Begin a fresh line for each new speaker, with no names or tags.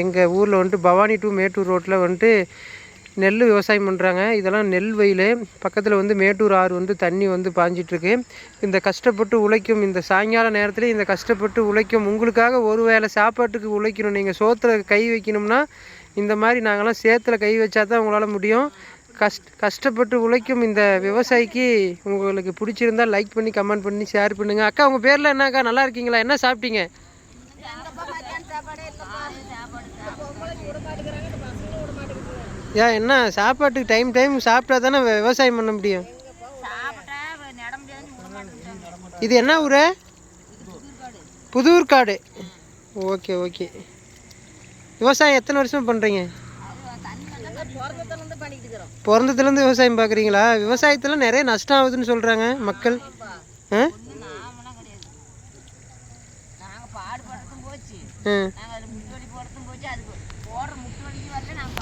எங்கள் ஊரில் வந்துட்டு பவானி டு மேட்டூர் ரோட்டில் வந்துட்டு நெல் விவசாயம் பண்ணுறாங்க இதெல்லாம் நெல் வயல். பக்கத்தில் வந்து மேட்டூர் ஆறு வந்து தண்ணி வந்து பாஞ்சிட்ருக்கு. இந்த கஷ்டப்பட்டு உழைக்கும் இந்த சாயங்கால நேரத்தில் இந்த கஷ்டப்பட்டு உழைக்கும் உங்களுக்காக ஒரு வேளை சாப்பாட்டுக்கு உழைக்கணும் நீங்கள் சோத்தில் கை வைக்கணும்னா இந்த மாதிரி நாங்கள்லாம் சேத்தில் கை வச்சா தான் உங்களால் முடியும். கஷ்ட கஷ்டப்பட்டு உழைக்கும் இந்த விவசாயிக்கு உங்களுக்கு பிடிச்சிருந்தா லைக் பண்ணி கமெண்ட் பண்ணி ஷேர் பண்ணுங்கள் அக்கா உங்கள் பேரில் என்னக்கா? நல்லா இருக்கீங்களா? என்ன சாப்பிட்டீங்க? ஏன் என்ன சாப்பாட்டுக்கு டைம் டைம் சாப்பிட்டா தானே விவசாயம் பண்ண முடியும்? இது என்ன ஊர்? புதூர் காடு ஓகே ஓகே. விவசாயம் எத்தனை வருஷம் பண்ணுறீங்க
பிறந்ததுலேருந்து
விவசாயம் பார்க்குறீங்களா விவசாயத்தில் நிறைய நஷ்டம் ஆகுதுன்னு சொல்கிறாங்க மக்கள்.
போச்சு நாங்கள் அதில் முட்டு வலி போடுறதும் போச்சு. அது போடுற முட்டு வலிக்கு வரல நாங்கள்